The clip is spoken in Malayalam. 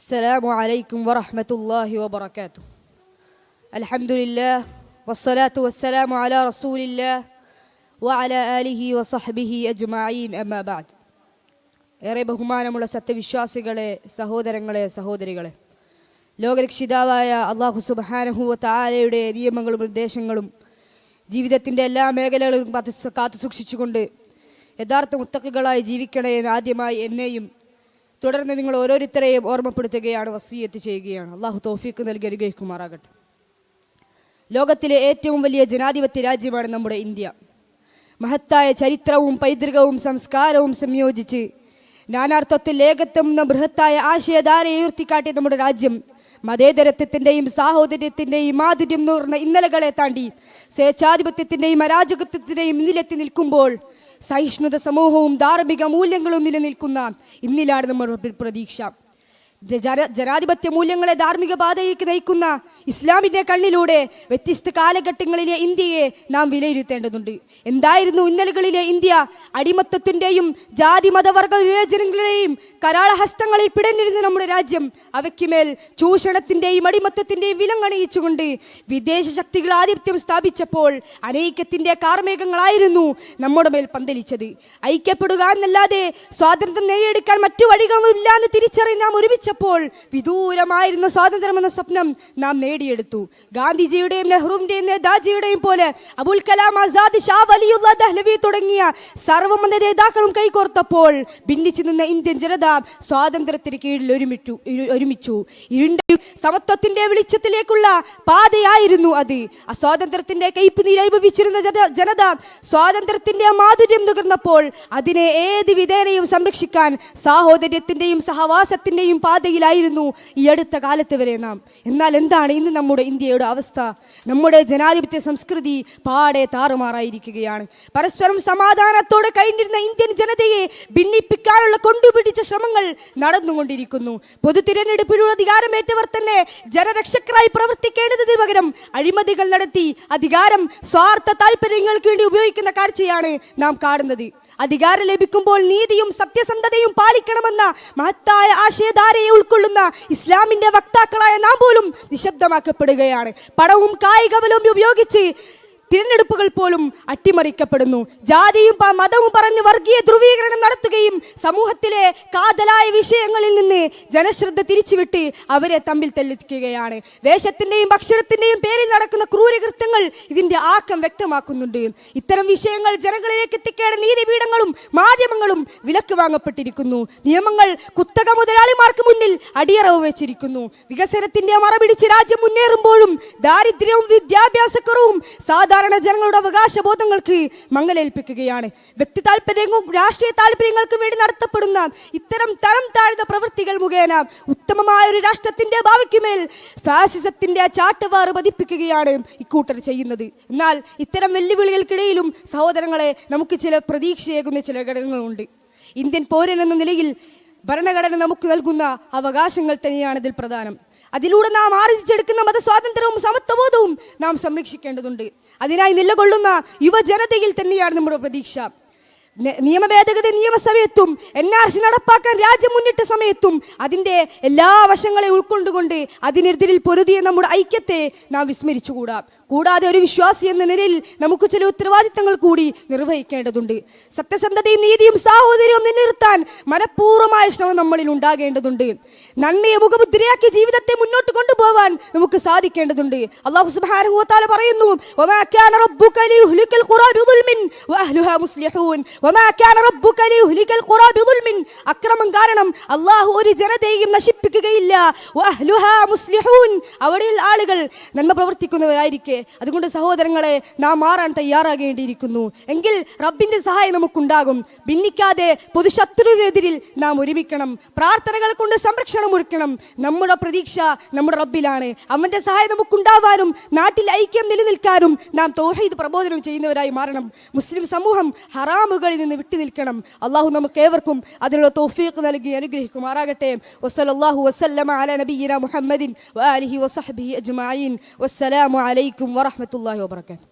السلام عليكم ورحمة الله وبركاته الحمد لله والصلاة والسلام على رسول الله وعلى آله وصحبه أجمعين أما بعد ഏറെ ബഹുമാനമുള്ള സത്യവിശ്വാസികളെ സഹോദരങ്ങളെ സഹോദരികളെ ലോകരക്ഷിതാവായ അള്ളാഹു സുബാനഹുവ താലയുടെ നിയമങ്ങളും നിർദ്ദേശങ്ങളും ജീവിതത്തിൻ്റെ എല്ലാ മേഖലകളും കാത്തു സു- കാത്തു സൂക്ഷിച്ചുകൊണ്ട് യഥാർത്ഥ മുത്തക്കുകളായി ജീവിക്കണേ എന്ന് ആദ്യമായി എന്നെയും തുടർന്ന് നിങ്ങൾ ഓരോരുത്തരെയും ഓർമ്മപ്പെടുത്തുകയാണ് വസീയത്ത് ചെയ്യുകയാണ്. അള്ളാഹു തോഫീക്ക് നൽകി അനുഗ്രഹിക്കുമാറാകട്ടെ. ലോകത്തിലെ ഏറ്റവും വലിയ ജനാധിപത്യ രാജ്യമാണ് നമ്മുടെ ഇന്ത്യ. മഹത്തായ ചരിത്രവും പൈതൃകവും സംസ്കാരവും സംയോജിച്ച് നാനാർത്ഥത്തിൽ ഏകത്വം എന്ന ബൃഹത്തായ ആശയധാരയെ ഉയർത്തിക്കാട്ടിയ നമ്മുടെ രാജ്യം മതേതരത്വത്തിന്റെയും സാഹോദര്യത്തിന്റെയും മാധുര്യം നൂർന്ന ഇന്നലകളെ താണ്ടി സ്വേച്ഛാധിപത്യത്തിന്റെയും അരാജകത്വത്തിന്റെയും ഇന്നിലെത്തി നിൽക്കുമ്പോൾ സഹിഷ്ണുത സമൂഹവും ധാർമ്മിക മൂല്യങ്ങളും നിലനിൽക്കുന്ന ഇന്നിലാണ് നമ്മുടെ പ്രതീക്ഷ. ജനാധിപത്യ മൂല്യങ്ങളെ ധാർമ്മിക പാതയിലേക്ക് നയിക്കുന്ന ഇസ്ലാമിന്റെ കണ്ണിലൂടെ വ്യത്യസ്ത കാലഘട്ടങ്ങളിലെ ഇന്ത്യയെ നാം വിലയിരുത്തേണ്ടതുണ്ട്. എന്തായിരുന്നു ഇന്നലകളിലെ ഇന്ത്യ? അടിമത്തത്തിന്റെയും ജാതി മതവർഗ വിവേചനങ്ങളുടെയും കരാളഹസ്തങ്ങളിൽ പിടഞ്ഞിരുന്ന നമ്മുടെ രാജ്യം അവയ്ക്ക് മേൽ ചൂഷണത്തിന്റെയും അടിമത്തത്തിന്റെയും വിലങ്ങണിയിച്ചുകൊണ്ട് വിദേശ ശക്തികൾ ആധിപത്യം സ്ഥാപിച്ചപ്പോൾ അനൈക്യത്തിന്റെ കാർമേഘങ്ങളായിരുന്നു നമ്മുടെ മേൽ പന്തലിച്ചത്. ഐക്യപ്പെടുക എന്നല്ലാതെ സ്വാതന്ത്ര്യം നേടിയെടുക്കാൻ മറ്റു വഴികളൊന്നും ഇല്ലാന്ന് തിരിച്ചറിയാൻ നാം ഒരുമിച്ചപ്പോൾ വിദൂരമായിരുന്ന സ്വാതന്ത്ര്യം എന്ന സ്വപ്നം നാം നേടിയെടുത്തു. ഗാന്ധിജിയുടെയും നെഹ്റുവിന്റെയും നേതാജിയുടെയും പോലെ അബുൽ കലാം ആസാദ് ഷാ വലിയുള്ള ദഹ്ലവി തുടങ്ങിയ സർവമത നേതാക്കളും കൈകോർത്തപ്പോൾ ഭിന്നിച്ചു നിന്ന ഇന്ത്യൻ ജനത സ്വാതന്ത്ര്യത്തിന് കീഴിൽ ഒരുമിച്ചു ഒരുമിച്ചു. ഇരുണ്ട സമത്വത്തിന്റെ വെളിച്ചത്തിലേക്കുള്ള പാതയായിരുന്നു അത്. ആ സ്വാതന്ത്ര്യത്തിന്റെ കയ്പ് നീരനുഭവിച്ചിരുന്ന ജന- ജനത സ്വാതന്ത്ര്യത്തിന്റെ മാധുര്യം നുകർന്നപ്പോൾ അതിനെ ഏത് വിധേനയും സംരക്ഷിക്കാൻ സാഹോദര്യത്തിന്റെയും സഹവാസത്തിന്റെയും പാതയിലായിരുന്നു ഈ അടുത്ത കാലത്ത് വരെ നാം. എന്നാൽ എന്താണ് ഇന്ന് നമ്മുടെ ഇന്ത്യയുടെ അവസ്ഥ? നമ്മുടെ ജനാധിപത്യ സംസ്കൃതി പാടെ താറുമാറായിരിക്കുകയാണ്. പരസ്പരം സമാധാനത്തോടെ കഴിഞ്ഞിരുന്ന ഇന്ത്യൻ ജനതയെ ഭിന്നിപ്പിക്കാനുള്ള കൊണ്ടുപിടിച്ച ശ്രമങ്ങൾ നടന്നുകൊണ്ടിരിക്കുന്നു. പൊതു തിരഞ്ഞെടുപ്പിലുള്ള അധികാരമേറ്റവർ തന്നെ ജനരക്ഷകരായി പ്രവർത്തിക്കേണ്ടതിന് പകരം അഴിമതികൾ നടത്തി അധികാരം സ്വാർത്ഥ താല്പര്യങ്ങൾക്ക് വേണ്ടി ഉപയോഗിക്കുന്ന കാഴ്ചയാണ് നാം കാണുന്നത്. അധികാരം ലഭിക്കുമ്പോൾ നീതിയും സത്യസന്ധതയും പാലിക്കണമെന്ന മഹത്തായ ആശയധാരയെ ഉൾക്കൊള്ളുന്ന ഇസ്ലാമിന്റെ വക്താക്കളായ നാം പോലും നിശബ്ദമാക്കപ്പെടുകയാണ്. പണവും കായിക ബലവും ഉപയോഗിച്ച് തിരഞ്ഞെടുപ്പുകൾ പോലും അട്ടിമറിക്കപ്പെടുന്നു ജാതിയും മതവും പറഞ്ഞ് വർഗീയ ധ്രുവീകരണം നടത്തുകയും സമൂഹത്തിലെ കാതലായ വിഷയങ്ങളിൽ നിന്ന് ജനശ്രദ്ധ തിരിച്ചുവിട്ട് അവരെ തമ്മിൽ തെല്ലിക്കുകയാണ് വേഷത്തിന്റെയും ഭക്ഷണത്തിന്റെയും പേരിൽ നടക്കുന്ന ക്രൂരകൃത്യങ്ങൾ ഇതിന്റെ ആക്കം വ്യക്തമാക്കുന്നുണ്ട്. ഇത്തരം വിഷയങ്ങൾ ജനങ്ങളിലേക്ക് എത്തിക്കേണ്ട നീതിപീഠങ്ങളും മാധ്യമങ്ങളും വിലക്ക് വാങ്ങപ്പെട്ടിരിക്കുന്നു. നിയമങ്ങൾ കുത്തക മുതലാളിമാർക്ക് മുന്നിൽ അടിയറവ് വെച്ചിരിക്കുന്നു. വികസനത്തിന്റെ മറപിടിച്ച് രാജ്യം മുന്നേറുമ്പോഴും ദാരിദ്ര്യവും വിദ്യാഭ്യാസക്കുറവും സാധാരണ ജനങ്ങളുടെ അവകാശബോധങ്ങൾക്ക് മങ്ങലേൽപ്പിക്കുകയാണ് വ്യക്തി താല്പര്യങ്ങളും രാഷ്ട്രീയ താല്പര്യങ്ങൾക്കും വേണ്ടി നടത്തപ്പെടുന്ന ഇത്തരം തരം താഴ്ന്ന പ്രവൃത്തികൾ മുഖേന ഉത്തമമായ ഒരു രാഷ്ട്രത്തിന്റെ ഭാവിക്കുമേൽ ഫാസിസത്തിന്റെ ചാട്ടവാറ് പതിപ്പിക്കുകയാണ് ഇക്കൂട്ടർ ചെയ്യുന്നത്. എന്നാൽ ഇത്തരം വെല്ലുവിളികൾക്കിടയിലും സഹോദരങ്ങളെ നമുക്ക് ചില പ്രതീക്ഷയേകുന്ന ചില ഘടകങ്ങളുണ്ട്. ഇന്ത്യൻ പൗരൻ എന്ന നിലയിൽ ഭരണഘടന നമുക്ക് നൽകുന്ന അവകാശങ്ങൾ തന്നെയാണ് ഇതിൽ പ്രധാനം. അതിലൂടെ നാം ആർജിച്ചെടുക്കുന്ന മതസ്വാതന്ത്ര്യവും സമത്വബോധവും നാം സംരക്ഷിക്കേണ്ടതുണ്ട്. അതിനായി നിലകൊള്ളുന്ന യുവജനതയിൽ തന്നെയാണ് നമ്മുടെ പ്രതീക്ഷ. നിയമ ഭേദഗതി നിയമസമയത്തും എൻ ആർ സി നടപ്പാക്കാൻ രാജ്യം മുന്നിട്ട സമയത്തും അതിന്റെ എല്ലാ വശങ്ങളെ ഉൾക്കൊണ്ടുകൊണ്ട് അതിനെതിരിൽ പൊരുതിയ നമ്മുടെ ഐക്യത്തെ നാം വിസ്മരിച്ചുകൂടാ. കൂടാതെ ഒരു വിശ്വാസി എന്ന നിലയിൽ നമുക്ക് ചില ഉത്തരവാദിത്തങ്ങൾ കൂടി നിർവഹിക്കേണ്ടതുണ്ട്. സത്യസന്ധതയും നീതിയും സാഹോദര്യവും നിലനിർത്താൻ മനഃപൂർവമായ ശ്രമം നമ്മളിൽ ഉണ്ടാകേണ്ടതുണ്ട്. നന്മയെ മുഖമുദ്രയാക്കി ജീവിതത്തെ മുന്നോട്ട് കൊണ്ടുപോവാൻ നമുക്ക് സാധിക്കേണ്ടതുണ്ട്. അള്ളാഹു വ പറയുന്നു മുസ്ലിഹൂൻ. അക്രമം കാരണം അള്ളാഹു ഒരു ജനതയെയും നശിപ്പിക്കുകയില്ല. അവിടെയുള്ള ആളുകൾ നന്മ പ്രവർത്തിക്കുന്നവരായിരിക്കെ. അതുകൊണ്ട് സഹോദരങ്ങളെ നാം മാറാൻ തയ്യാറാകേണ്ടിയിരിക്കുന്നു. എങ്കിൽ റബ്ബിന്റെ സഹായം നമുക്കുണ്ടാകും. ഭിന്നിക്കാതെ പൊതുശത്രുവിനെതിരിൽ നാം ഒരുമിക്കണം. പ്രാർത്ഥനകൾ കൊണ്ട് സംരക്ഷണം ഒരുക്കണം. നമ്മുടെ പ്രതീക്ഷ നമ്മുടെ റബ്ബിലാണ്. അവന്റെ സഹായം നമുക്കുണ്ടാവാനും നാട്ടിൽ ഐക്യം നിലനിൽക്കാനും നാം തൗഹീദ് പ്രബോധനം ചെയ്യുന്നവരായി മാറണം. മുസ്ലിം സമൂഹം ഹറാമുകളിൽ നിന്ന് വിട്ടു നിൽക്കണം അള്ളാഹു നമുക്ക് ഏവർക്കും അതിനുള്ള توفيقنا لقي نقريكم أراقتهم وصلى الله وسلم على نبينا محمد وآله وصحبه أجمعين. والسلام عليكم ورحمة الله وبركاته.